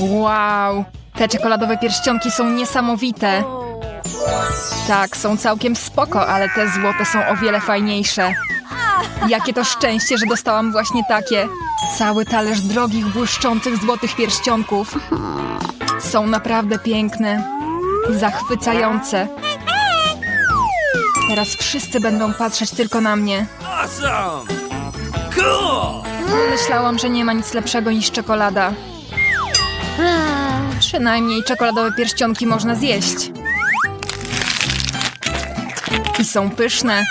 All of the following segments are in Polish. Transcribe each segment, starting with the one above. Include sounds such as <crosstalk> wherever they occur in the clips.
Wow, te czekoladowe pierścionki są niesamowite. Tak, są całkiem spoko, ale te złote są o wiele fajniejsze. Jakie to szczęście, że dostałam właśnie takie. Cały talerz drogich, błyszczących złotych pierścionków. Są naprawdę piękne. Zachwycające. Teraz wszyscy będą patrzeć tylko na mnie. Myślałam, że nie ma nic lepszego niż czekolada. Przynajmniej czekoladowe pierścionki można zjeść. I są pyszne.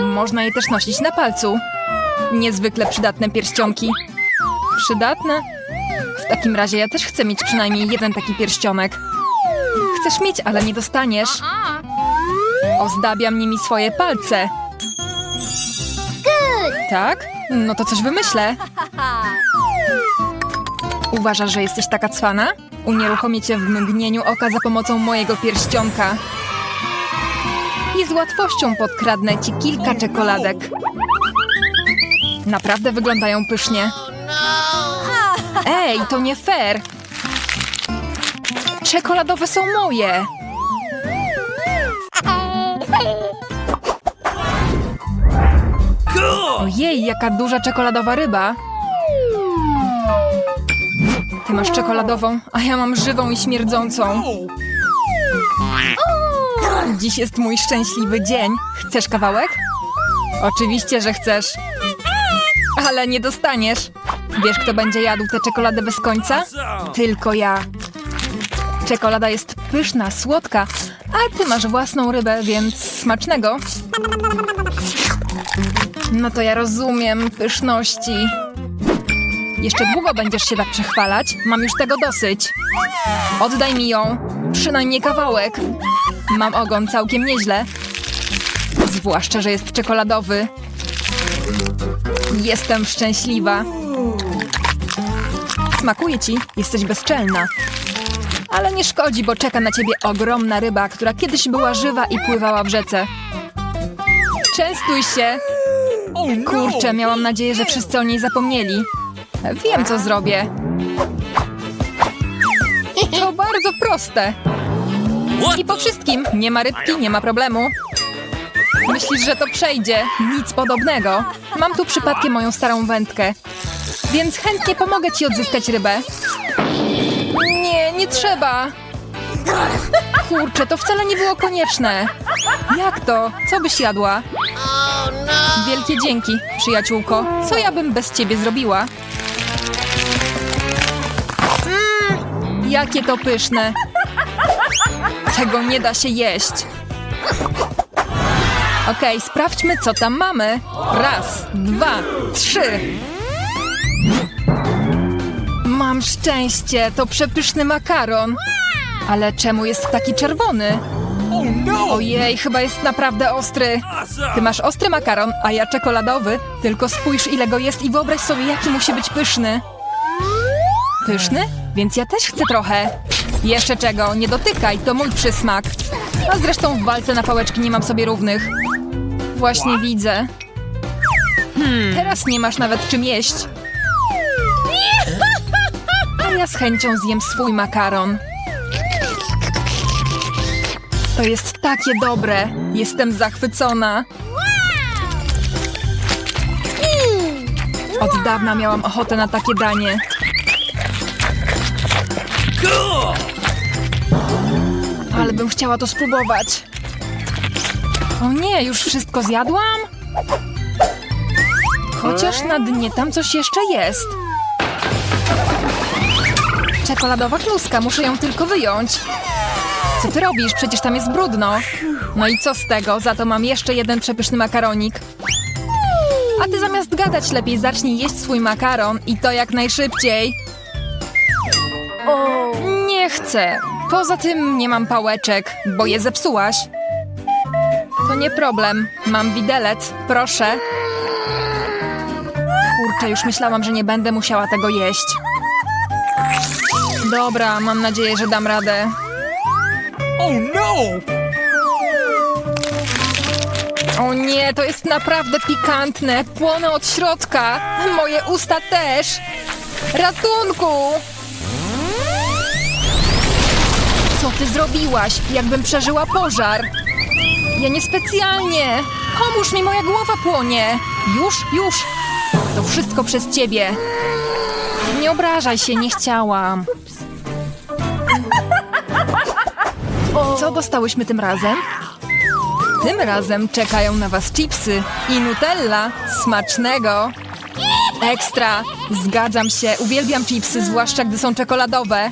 Można je też nosić na palcu. Niezwykle przydatne pierścionki. Przydatne? W takim razie ja też chcę mieć przynajmniej jeden taki pierścionek. Chcesz mieć, ale nie dostaniesz. Ozdabiam nimi swoje palce. Tak? No to coś wymyślę. <laughs> Uważasz, że jesteś taka cwana? Unieruchomię cię w mgnieniu oka za pomocą mojego pierścionka. I z łatwością podkradnę ci kilka czekoladek. Naprawdę wyglądają pysznie. Ej, to nie fair! Czekoladowe są moje! Ojej, jaka duża czekoladowa ryba! Ty masz czekoladową, a ja mam żywą i śmierdzącą. Dziś jest mój szczęśliwy dzień. Chcesz kawałek? Oczywiście, że chcesz. Ale nie dostaniesz. Wiesz, kto będzie jadł tę czekoladę bez końca? Tylko ja. Czekolada jest pyszna, słodka, a ty masz własną rybę, więc smacznego. No to ja rozumiem pyszności. Jeszcze długo będziesz się tak przechwalać? Mam już tego dosyć. Oddaj mi ją. Przynajmniej kawałek. Mam ogon całkiem nieźle. Zwłaszcza, że jest czekoladowy. Jestem szczęśliwa. Smakuje ci? Jesteś bezczelna. Ale nie szkodzi, bo czeka na ciebie ogromna ryba, która kiedyś była żywa i pływała w rzece. Częstuj się! Kurczę, miałam nadzieję, że wszyscy o niej zapomnieli. Wiem, co zrobię. To bardzo proste. I po wszystkim, nie ma rybki, nie ma problemu. Myślisz, że to przejdzie? Nic podobnego. Mam tu przypadkiem moją starą wędkę. Więc chętnie pomogę ci odzyskać rybę. Nie, nie trzeba. Kurczę, to wcale nie było konieczne. Jak to? Co byś jadła? Wielkie dzięki, przyjaciółko. Co ja bym bez ciebie zrobiła? Jakie to pyszne. Tego nie da się jeść. Okej, sprawdźmy, co tam mamy. Raz, dwa, trzy. Mam szczęście, to przepyszny makaron. Ale czemu jest taki czerwony? No! Ojej, chyba jest naprawdę ostry. Ty masz ostry makaron, a ja czekoladowy. Tylko spójrz, ile go jest i wyobraź sobie, jaki musi być pyszny. Pyszny? Więc ja też chcę trochę. Jeszcze czego? Nie dotykaj, to mój przysmak. A zresztą w walce na pałeczki nie mam sobie równych. Właśnie widzę. Hmm, teraz nie masz nawet czym jeść. A ja z chęcią zjem swój makaron. To jest takie dobre. Jestem zachwycona. Od dawna miałam ochotę na takie danie. Ale bym chciała to spróbować. O nie, już wszystko zjadłam? Chociaż na dnie tam coś jeszcze jest. Czekoladowa kluska, muszę ją tylko wyjąć. Co ty robisz? Przecież tam jest brudno. No i co z tego? Za to mam jeszcze jeden przepyszny makaronik. A ty zamiast gadać lepiej zacznij jeść swój makaron i to jak najszybciej. Nie chcę. Poza tym nie mam pałeczek, bo je zepsułaś. To nie problem. Mam widelec. Proszę. Kurczę, już myślałam, że nie będę musiała tego jeść. Dobra, mam nadzieję, że dam radę. Oh no! O nie, to jest naprawdę pikantne. Płonę od środka. Moje usta też. Ratunku! Co ty zrobiłaś? Jakbym przeżyła pożar. Ja niespecjalnie. Pomóż mi, moja głowa płonie. Już, już. To wszystko przez ciebie. Nie obrażaj się, nie chciałam. Co dostałyśmy tym razem? Tym razem czekają na was chipsy i nutella. Smacznego! Ekstra! Zgadzam się, uwielbiam chipsy, zwłaszcza gdy są czekoladowe.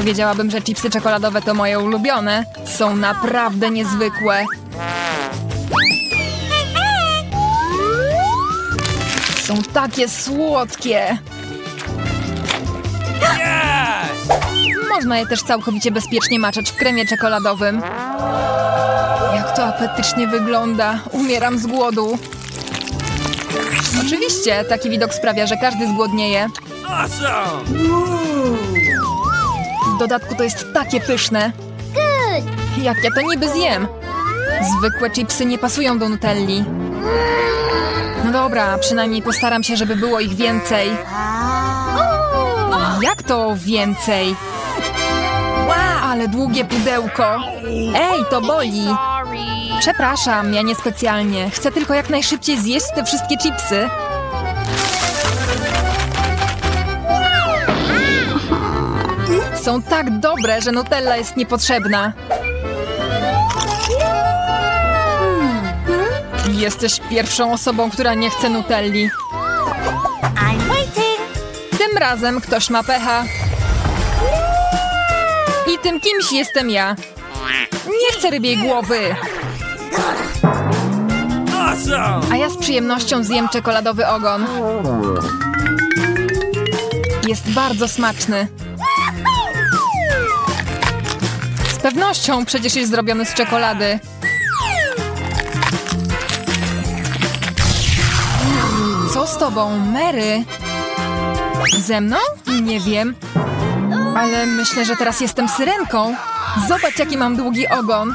Powiedziałabym, że chipsy czekoladowe to moje ulubione. Są naprawdę niezwykłe. Są takie słodkie. Można je też całkowicie bezpiecznie maczać w kremie czekoladowym. Jak to apetycznie wygląda. Umieram z głodu. Oczywiście, taki widok sprawia, że każdy zgłodnieje. Awesome! Dodatku to jest takie pyszne. Jak ja to niby zjem? Zwykłe chipsy nie pasują do nutelli. No dobra, przynajmniej postaram się, żeby było ich więcej. Jak to więcej? Ale długie pudełko. Ej, to boli. Przepraszam, ja niespecjalnie. Chcę tylko jak najszybciej zjeść te wszystkie chipsy. Są tak dobre, że Nutella jest niepotrzebna. Jesteś pierwszą osobą, która nie chce Nutelli. Tym razem ktoś ma pecha. I tym kimś jestem ja. Nie chcę rybiej głowy, a ja z przyjemnością zjem czekoladowy ogon. Jest bardzo smaczny. Pewnością przecież jest zrobiony z czekolady. Co z tobą, Mary? Ze mną? Nie wiem. Ale myślę, że teraz jestem syrenką. Zobacz, jaki mam długi ogon.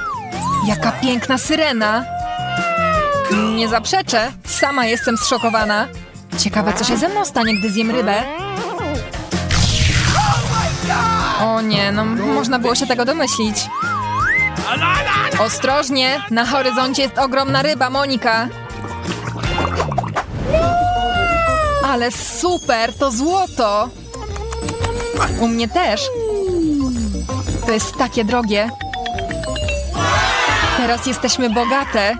Jaka piękna syrena. Nie zaprzeczę. Sama jestem zszokowana. Ciekawe, co się ze mną stanie, gdy zjem rybę. O nie, no można było się tego domyślić. Ostrożnie, na horyzoncie jest ogromna ryba, Monika. Ale super, to złoto. U mnie też. To jest takie drogie. Teraz jesteśmy bogate.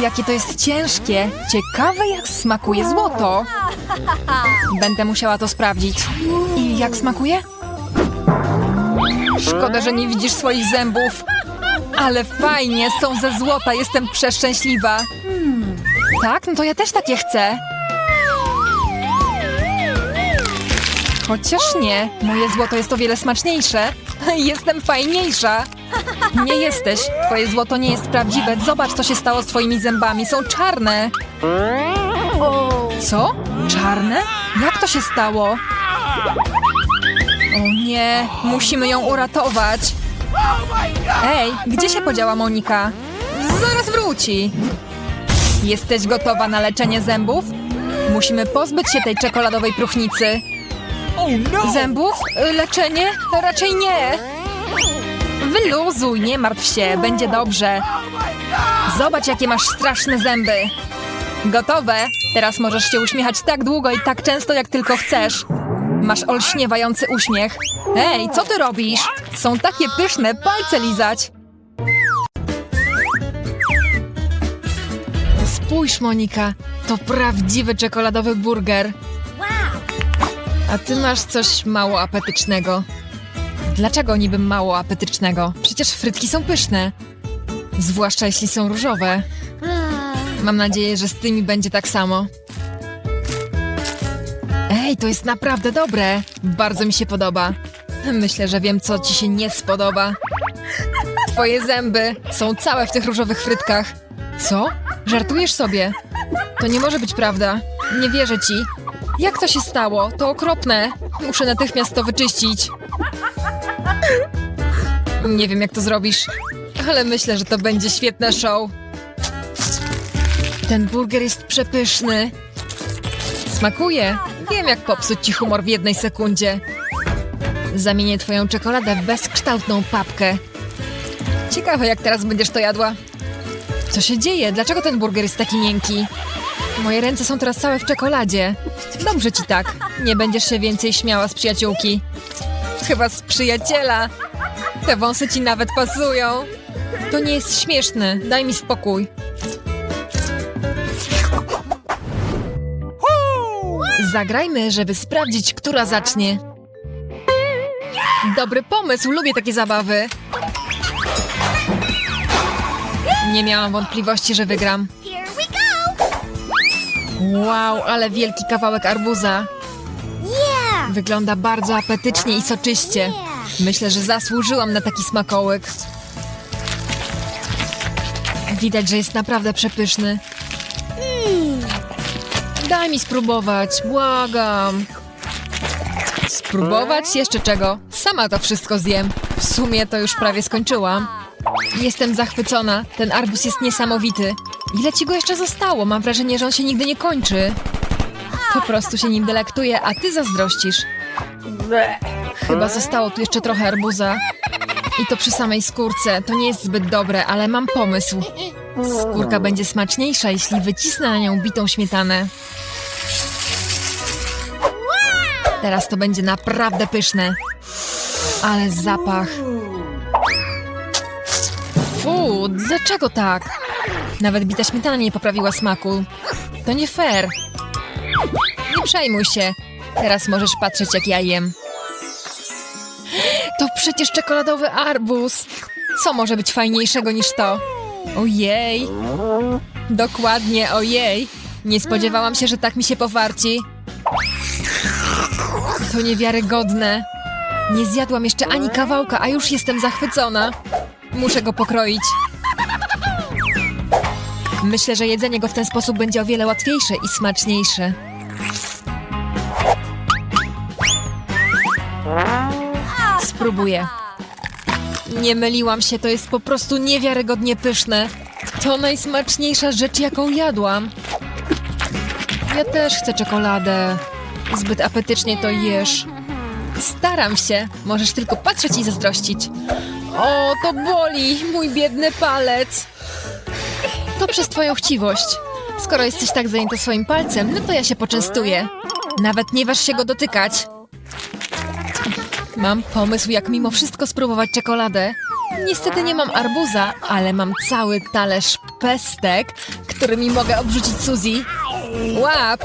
Jakie to jest ciężkie. Ciekawe, jak smakuje złoto. Będę musiała to sprawdzić. I jak smakuje? Szkoda, że nie widzisz swoich zębów. Ale fajnie, są ze złota, jestem przeszczęśliwa. Tak? No to ja też takie chcę. Chociaż nie, moje złoto jest o wiele smaczniejsze. <laughs> Jestem fajniejsza. Nie jesteś. Twoje złoto nie jest prawdziwe. Zobacz, co się stało z twoimi zębami. Są czarne. Co? Czarne? Jak to się stało? O nie, musimy ją uratować. Ej, gdzie się podziała Monika? Zaraz wróci. Jesteś gotowa na leczenie zębów? Musimy pozbyć się tej czekoladowej próchnicy. Oh no! Zębów? Y, Leczenie? Raczej nie. Wyluzuj, nie martw się, będzie dobrze. Zobacz, jakie masz straszne zęby. Gotowe? Teraz możesz się uśmiechać tak długo i tak często, jak tylko chcesz. Masz olśniewający uśmiech. Ej, co ty robisz? Są takie pyszne, palce lizać. Spójrz, Monika, to prawdziwy czekoladowy burger. A ty masz coś mało apetycznego. Dlaczego niby mało apetycznego? Przecież frytki są pyszne. Zwłaszcza jeśli są różowe. Mam nadzieję, że z tymi będzie tak samo. Ej, to jest naprawdę dobre. Bardzo mi się podoba. Myślę, że wiem, co ci się nie spodoba. Twoje zęby są całe w tych różowych frytkach. Co? Żartujesz sobie? To nie może być prawda. Nie wierzę ci. Jak to się stało? To okropne. Muszę natychmiast to wyczyścić. Nie wiem, jak to zrobisz, ale myślę, że to będzie świetne show. Ten burger jest przepyszny. Smakuje. Wiem, jak popsuć ci humor w jednej sekundzie. Zamienię twoją czekoladę w bezkształtną papkę. Ciekawe, jak teraz będziesz to jadła. Co się dzieje? Dlaczego ten burger jest taki miękki? Moje ręce są teraz całe w czekoladzie. Dobrze ci tak. Nie będziesz się więcej śmiała z przyjaciółki. Chyba z przyjaciela. Te wąsy ci nawet pasują. To nie jest śmieszne. Daj mi spokój. Zagrajmy, żeby sprawdzić, która zacznie. Dobry pomysł, lubię takie zabawy. Nie miałam wątpliwości, że wygram. Wow, ale wielki kawałek arbuza. Wygląda bardzo apetycznie i soczyście. Myślę, że zasłużyłam na taki smakołyk. Widać, że jest naprawdę przepyszny. Daj mi spróbować, błagam. Spróbować? Jeszcze czego? Sama to wszystko zjem. W sumie to już prawie skończyłam. Jestem zachwycona. Ten arbuz jest niesamowity. Ile ci go jeszcze zostało? Mam wrażenie, że on się nigdy nie kończy. Po prostu się nim delektuję, a ty zazdrościsz. Chyba zostało tu jeszcze trochę arbuza. I to przy samej skórce. To nie jest zbyt dobre, ale mam pomysł. Skórka będzie smaczniejsza, jeśli wycisnę na nią bitą śmietanę. Teraz to będzie naprawdę pyszne. Ale zapach. Fu, dlaczego tak? Nawet bita śmietana nie poprawiła smaku. To nie fair. Nie przejmuj się. Teraz możesz patrzeć, jak ja jem. To przecież czekoladowy arbuz. Co może być fajniejszego niż to? Ojej. Dokładnie, ojej. Nie spodziewałam się, że tak mi się powarci. To niewiarygodne. Nie zjadłam jeszcze ani kawałka, a już jestem zachwycona. Muszę go pokroić. Myślę, że jedzenie go w ten sposób będzie o wiele łatwiejsze i smaczniejsze. Spróbuję. Nie myliłam się, to jest po prostu niewiarygodnie pyszne. To najsmaczniejsza rzecz, jaką jadłam. Ja też chcę czekoladę. Zbyt apetycznie to jesz. Staram się. Możesz tylko patrzeć i zazdrościć. O, to boli, mój biedny palec. To przez twoją chciwość. Skoro jesteś tak zajęta swoim palcem, no to ja się poczęstuję. Nawet nie waż się go dotykać. Mam pomysł, jak mimo wszystko spróbować czekoladę. Niestety nie mam arbuza, ale mam cały talerz pestek, którymi mogę obrzucić Suzy. Łap!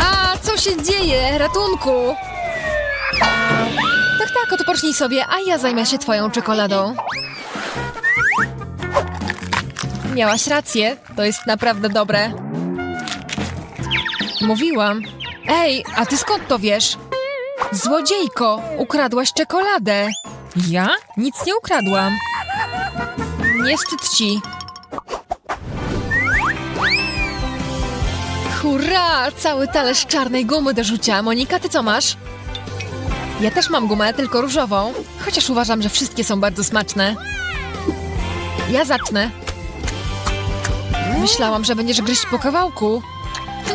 A, co się dzieje? Ratunku! Tak, tak, odpocznij sobie, a ja zajmę się twoją czekoladą. Miałaś rację, to jest naprawdę dobre. Mówiłam. Ej, a ty skąd to wiesz? Złodziejko, ukradłaś czekoladę. Ja? Nic nie ukradłam. Nie wstyd ci. Hurra! Cały talerz czarnej gumy do rzucia. Monika, ty co masz? Ja też mam gumę, tylko różową. Chociaż uważam, że wszystkie są bardzo smaczne. Ja zacznę. Myślałam, że będziesz gryźć po kawałku.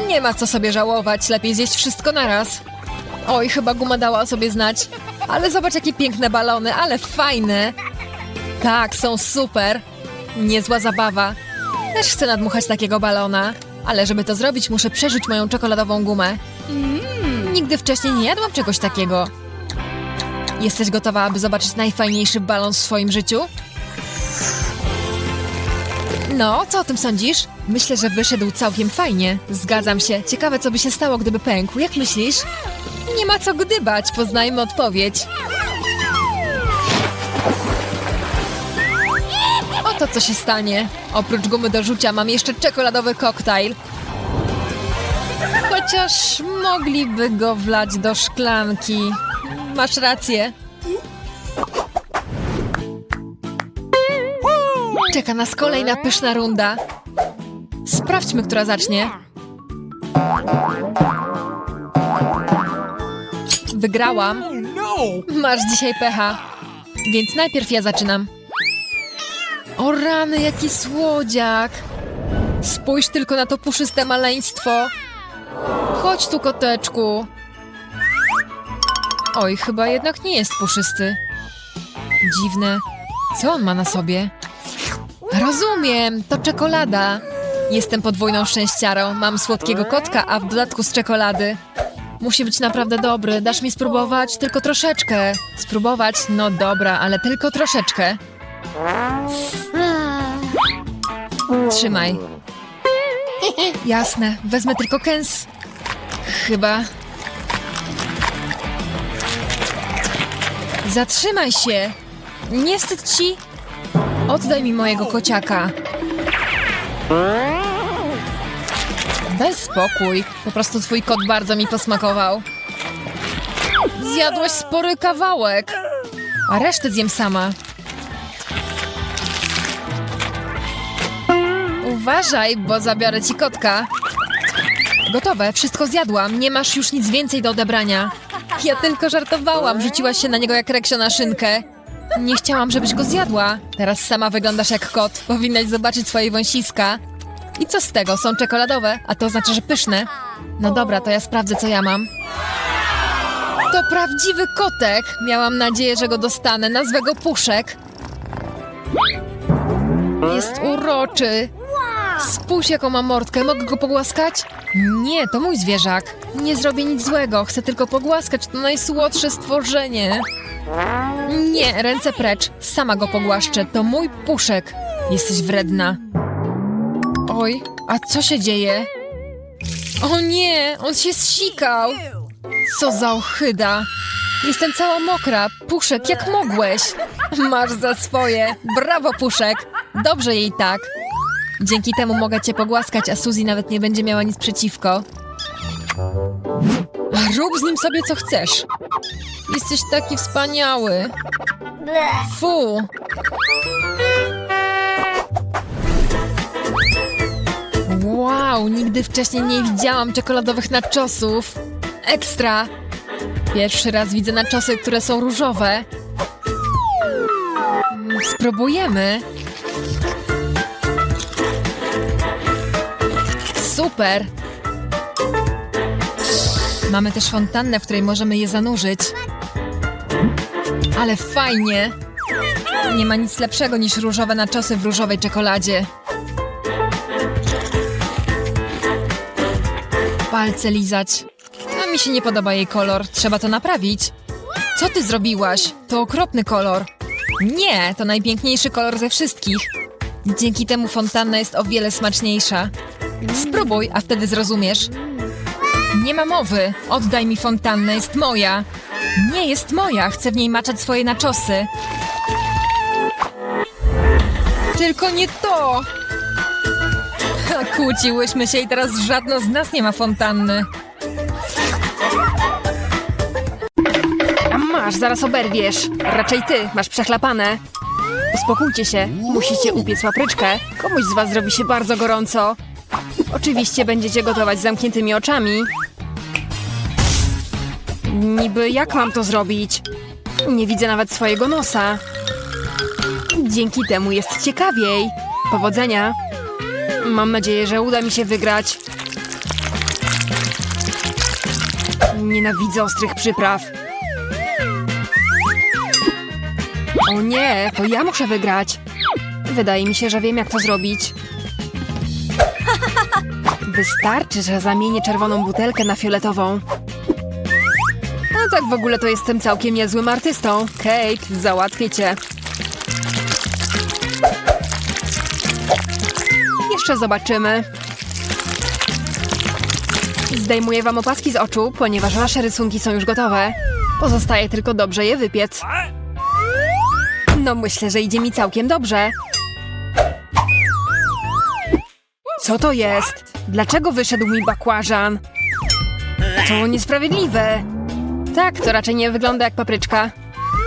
Nie ma co sobie żałować, lepiej zjeść wszystko naraz. Oj, chyba guma dała o sobie znać. Ale zobacz, jakie piękne balony, ale fajne. Tak, są super. Niezła zabawa. Też chcę nadmuchać takiego balona. Ale żeby to zrobić, muszę przeżyć moją czekoladową gumę. Nigdy wcześniej nie jadłam czegoś takiego. Jesteś gotowa, aby zobaczyć najfajniejszy balon w swoim życiu? No, co o tym sądzisz? Myślę, że wyszedł całkiem fajnie. Zgadzam się. Ciekawe, co by się stało, gdyby pękł. Jak myślisz? Nie ma co gdybać, poznajmy odpowiedź. Oto co się stanie. Oprócz gumy do rzucia mam jeszcze czekoladowy koktajl. Chociaż mogliby go wlać do szklanki. Masz rację. Czeka nas kolejna pyszna runda. Sprawdźmy, która zacznie. Wygrałam. Oh no! Masz dzisiaj pecha. Więc najpierw ja zaczynam. O rany, jaki słodziak. Spójrz tylko na to puszyste maleństwo. Chodź tu, koteczku. Oj, chyba jednak nie jest puszysty. Dziwne. Co on ma na sobie? Rozumiem, to czekolada. Jestem podwójną szczęściarą. Mam słodkiego kotka, a w dodatku z czekolady. Musi być naprawdę dobry. Dasz mi spróbować? Tylko troszeczkę. Spróbować? No dobra, ale tylko troszeczkę. Trzymaj. Jasne, wezmę tylko kęs. Chyba. Zatrzymaj się! Nie wstyd ci? Oddaj mi mojego kociaka. Daj spokój. Po prostu twój kot bardzo mi posmakował. Zjadłaś spory kawałek. A resztę zjem sama. Uważaj, bo zabiorę ci kotka. Gotowe, wszystko zjadłam. Nie masz już nic więcej do odebrania. Ja tylko żartowałam, rzuciłaś się na niego jak reksio na szynkę. Nie chciałam, żebyś go zjadła. Teraz sama wyglądasz jak kot. Powinnaś zobaczyć swoje wąsiska. I co z tego? Są czekoladowe, a to znaczy, że pyszne. No dobra, to ja sprawdzę, co ja mam. To prawdziwy kotek. Miałam nadzieję, że go dostanę. Nazwę go Puszek. Jest uroczy. Spójrz, jaką ma mordkę. Mogę go pogłaskać? Nie, to mój zwierzak. Nie zrobię nic złego. Chcę tylko pogłaskać. To najsłodsze stworzenie. Nie, ręce precz. Sama go pogłaszczę. To mój puszek. Jesteś wredna. Oj, a co się dzieje? O nie, on się zsikał. Co za ochyda. Jestem cała mokra. Puszek, jak mogłeś? Masz za swoje. Brawo, Puszek. Dobrze jej tak. Dzięki temu mogę cię pogłaskać, a Suzy nawet nie będzie miała nic przeciwko. Rób z nim sobie co chcesz. Jesteś taki wspaniały. Fu. Wow, nigdy wcześniej nie widziałam czekoladowych naczosów. Ekstra. Pierwszy raz widzę naczosy, które są różowe. Mm, Spróbujemy. Super. Mamy też fontannę, w której możemy je zanurzyć. Ale fajnie. Nie ma nic lepszego niż różowe naczosy w różowej czekoladzie. Palce lizać. A mi się nie podoba jej kolor. Trzeba to naprawić. Co ty zrobiłaś? To okropny kolor. Nie, to najpiękniejszy kolor ze wszystkich. Dzięki temu fontanna jest o wiele smaczniejsza. Spróbuj, a wtedy zrozumiesz. Nie ma mowy. Oddaj mi fontannę, jest moja. Nie jest moja, chcę w niej maczać swoje naczosy. Tylko nie to! Kłóciłyśmy się i teraz żadna z nas nie ma fontanny. A masz, zaraz oberwiesz. Raczej ty, masz przechlapane. Uspokójcie się, musicie upiec papryczkę. Komuś z was zrobi się bardzo gorąco. Oczywiście będziecie gotować z zamkniętymi oczami. Niby jak mam to zrobić? Nie widzę nawet swojego nosa. Dzięki temu jest ciekawiej. Powodzenia. Mam nadzieję, że uda mi się wygrać. Nienawidzę ostrych przypraw. O nie, to ja muszę wygrać. Wydaje mi się, że wiem, jak to zrobić. Wystarczy, że zamienię czerwoną butelkę na fioletową. A tak w ogóle to jestem całkiem niezłym artystą. Kate, załatwię cię. Jeszcze zobaczymy. Zdejmuję wam opaski z oczu, ponieważ wasze rysunki są już gotowe. Pozostaje tylko dobrze je wypiec. No myślę, że idzie mi całkiem dobrze. Co to jest? Dlaczego wyszedł mi bakłażan? To niesprawiedliwe. Tak, to raczej nie wygląda jak papryczka.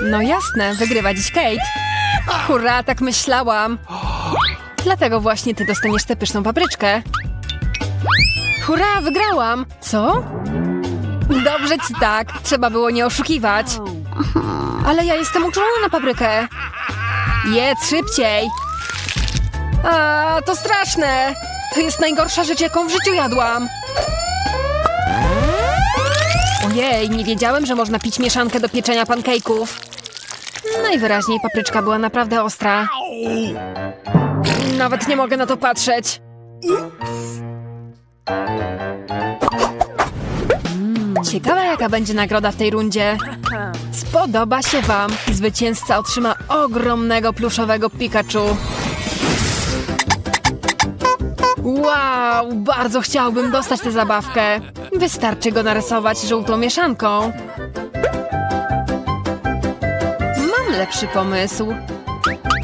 No jasne, wygrywa dziś Kate. Hurra, tak myślałam. Dlatego właśnie ty dostaniesz tę pyszną papryczkę. Hurra, wygrałam! Co? Dobrze ci tak, trzeba było nie oszukiwać. Ale ja jestem uczulona na paprykę. Jedz szybciej. A, to straszne. To jest najgorsza rzecz, jaką w życiu jadłam. Ojej, nie wiedziałem, że można pić mieszankę do pieczenia pancake'ów. Najwyraźniej papryczka była naprawdę ostra. Nawet nie mogę na to patrzeć. Ciekawa, jaka będzie nagroda w tej rundzie. Spodoba się Wam. Zwycięzca otrzyma ogromnego pluszowego Pikachu. Wow, bardzo chciałbym dostać tę zabawkę. Wystarczy go narysować żółtą mieszanką. Mam lepszy pomysł.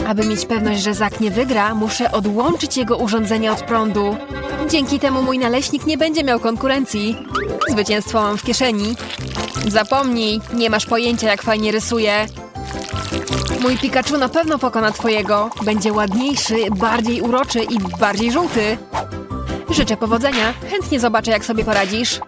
Aby mieć pewność, że Zak nie wygra, muszę odłączyć jego urządzenie od prądu. Dzięki temu mój naleśnik nie będzie miał konkurencji. Zwycięstwo mam w kieszeni. Zapomnij, nie masz pojęcia, jak fajnie rysuję. Mój Pikachu na pewno pokona twojego. Będzie ładniejszy, bardziej uroczy i bardziej żółty. Życzę powodzenia. Chętnie zobaczę, jak sobie poradzisz.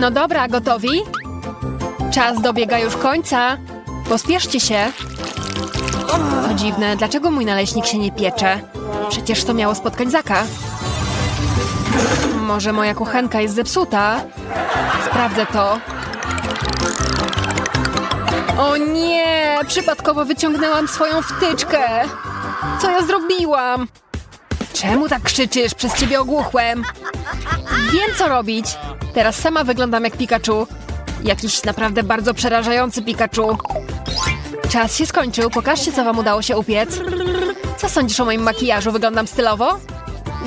No dobra, gotowi? Czas dobiega już końca. Pospieszcie się. To dziwne, dlaczego mój naleśnik się nie piecze? Przecież to miało spotkać Zaka. Może moja kuchenka jest zepsuta? Sprawdzę to. O nie! Przypadkowo wyciągnęłam swoją wtyczkę. Co ja zrobiłam? Czemu tak krzyczysz? Przez ciebie ogłuchłem. Wiem, co robić. Teraz sama wyglądam jak Pikachu. Jakiś naprawdę bardzo przerażający Pikachu. Czas się skończył. Pokażcie, co wam udało się upiec. Co sądzisz o moim makijażu? Wyglądam stylowo?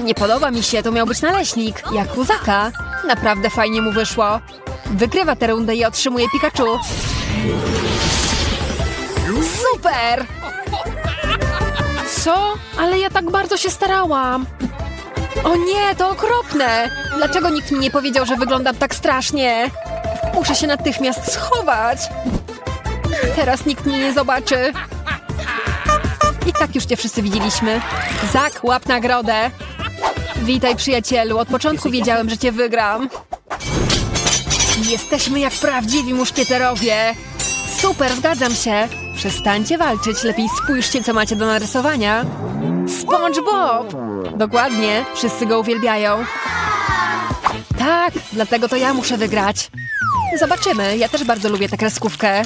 Nie podoba mi się, to miał być naleśnik. Jak u Zaka. Naprawdę fajnie mu wyszło. Wygrywa tę rundę i otrzymuje Pikachu. Super! Co? Ale ja tak bardzo się starałam. O nie, to okropne! Dlaczego nikt mi nie powiedział, że wyglądam tak strasznie? Muszę się natychmiast schować. Teraz nikt mnie nie zobaczy. I tak już cię wszyscy widzieliśmy. Zak, łap nagrodę. Witaj, przyjacielu. Od początku wiedziałem, że cię wygram. Jesteśmy jak prawdziwi muszkieterowie. Super, zgadzam się. Przestańcie walczyć, lepiej spójrzcie, co macie do narysowania. SpongeBob! Dokładnie, wszyscy go uwielbiają. Tak, dlatego to ja muszę wygrać. Zobaczymy, ja też bardzo lubię tę kreskówkę.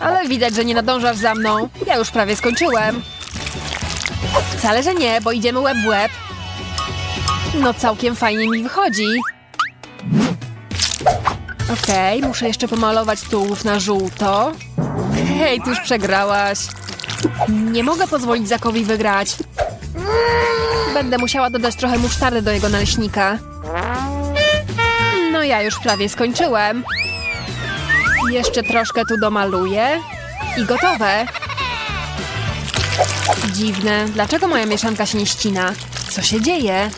Ale widać, że nie nadążasz za mną. Ja już prawie skończyłem. Wcale, że nie, bo idziemy łeb w łeb. No całkiem fajnie mi wychodzi. Okej, muszę jeszcze pomalować tułów na żółto. Hej, ty już przegrałaś. Nie mogę pozwolić Zakowi wygrać. Będę musiała dodać trochę musztardy do jego naleśnika. No ja już prawie skończyłem. Jeszcze troszkę tu domaluję. I gotowe. Dziwne. Dlaczego moja mieszanka się nie ścina? Co się dzieje?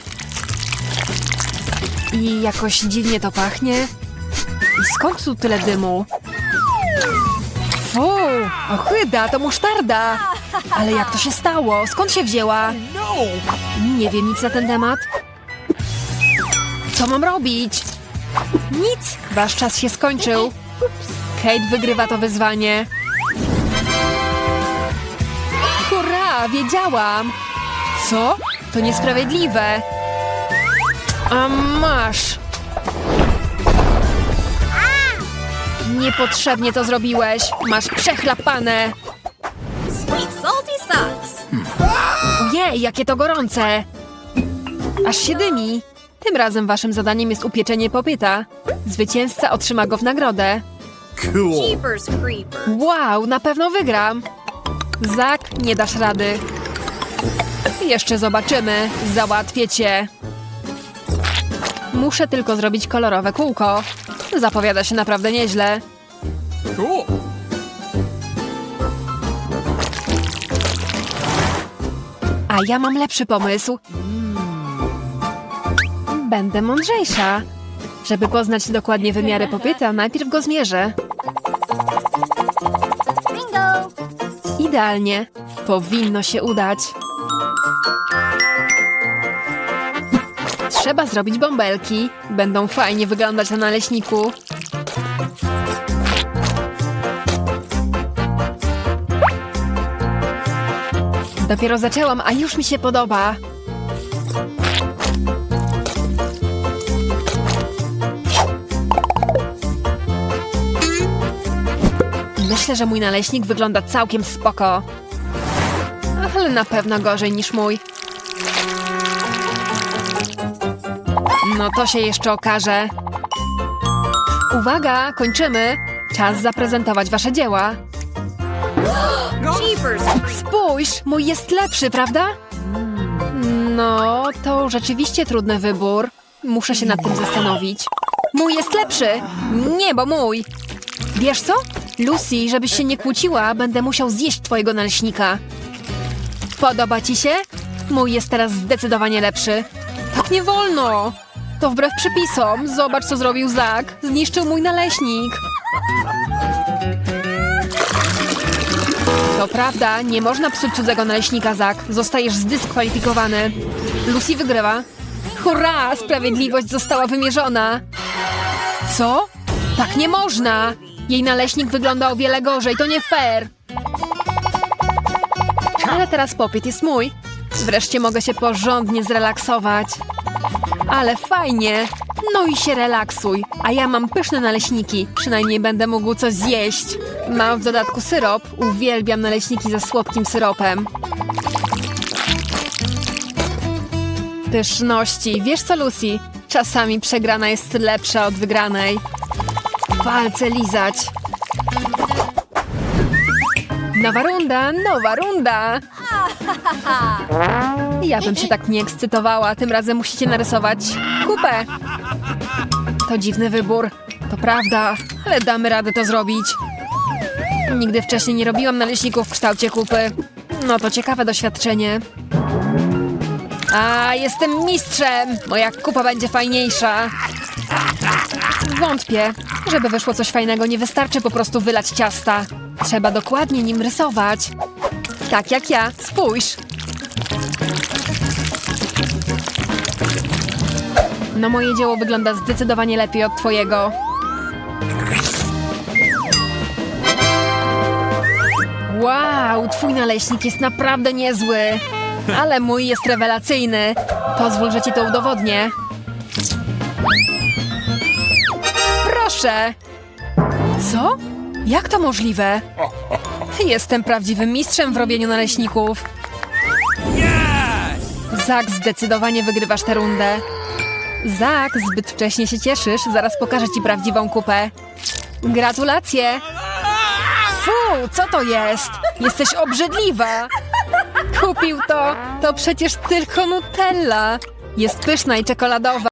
I jakoś dziwnie to pachnie. I skąd tu tyle dymu? Fu, ochyda, to musztarda. Ale jak to się stało? Skąd się wzięła? Nie wiem nic na ten temat. Co mam robić? Nic, wasz czas się skończył. Kate wygrywa to wyzwanie. Hurra, wiedziałam. Co? To niesprawiedliwe. A masz. Niepotrzebnie to zrobiłeś. Masz przechlapane. Sweet salty socks. Ojej, jakie to gorące! Aż się dymi. Tym razem waszym zadaniem jest upieczenie popyta. Zwycięzca otrzyma go w nagrodę. Cool. Jeepers. Wow, na pewno wygram. Zak, nie dasz rady. Jeszcze zobaczymy. Załatwię cię. Muszę tylko zrobić kolorowe kółko. Zapowiada się naprawdę nieźle. Cool. A ja mam lepszy pomysł. Będę mądrzejsza. Żeby poznać dokładnie wymiary popyta, najpierw go zmierzę. Bingo. Idealnie. Powinno się udać. Trzeba zrobić bąbelki. Będą fajnie wyglądać na naleśniku. Dopiero zaczęłam, a już mi się podoba. Myślę, że mój naleśnik wygląda całkiem spoko. Ale na pewno gorzej niż mój. No to się jeszcze okaże. Uwaga, kończymy. Czas zaprezentować wasze dzieła. Spójrz, mój jest lepszy, prawda? No, to rzeczywiście trudny wybór. Muszę się nad tym zastanowić. Mój jest lepszy! Nie, bo mój! Wiesz co? Lucy, żebyś się nie kłóciła, będę musiał zjeść twojego naleśnika. Podoba ci się? Mój jest teraz zdecydowanie lepszy. Tak nie wolno! To wbrew przepisom. Zobacz, co zrobił Zak. Zniszczył mój naleśnik. To prawda, nie można psuć cudzego naleśnika, Zak. Zostajesz zdyskwalifikowany. Lucy wygrywa. Hurra! Sprawiedliwość została wymierzona. Co? Tak nie można! Jej naleśnik wygląda o wiele gorzej, to nie fair! Ale teraz popiet jest mój. Wreszcie mogę się porządnie zrelaksować. Ale fajnie! No i się relaksuj. A ja mam pyszne naleśniki. Przynajmniej będę mógł coś zjeść. Mam w dodatku syrop. Uwielbiam naleśniki ze słodkim syropem. Pyszności. Wiesz co, Lucy? Czasami przegrana jest lepsza od wygranej. Palce lizać. Nowa runda, nowa runda. <laughs> Ja bym się tak nie ekscytowała. Tym razem musicie narysować kupę. To dziwny wybór. To prawda, ale damy radę to zrobić. Nigdy wcześniej nie robiłam naleśników w kształcie kupy. No to ciekawe doświadczenie. A, jestem mistrzem! Moja kupa będzie fajniejsza. Wątpię. Żeby wyszło coś fajnego, nie wystarczy po prostu wylać ciasta. Trzeba dokładnie nim rysować. Tak jak ja. Spójrz. No moje dzieło wygląda zdecydowanie lepiej od twojego. Wow, twój naleśnik jest naprawdę niezły. Ale mój jest rewelacyjny. Pozwól, że ci to udowodnię. Proszę. Co? Jak to możliwe? Jestem prawdziwym mistrzem w robieniu naleśników. Zak, zdecydowanie wygrywasz tę rundę. Zak, zbyt wcześnie się cieszysz. Zaraz pokażę ci prawdziwą kupę. Gratulacje! Fu, co to jest? Jesteś obrzydliwa! Kupił to! To przecież tylko Nutella! Jest pyszna i czekoladowa.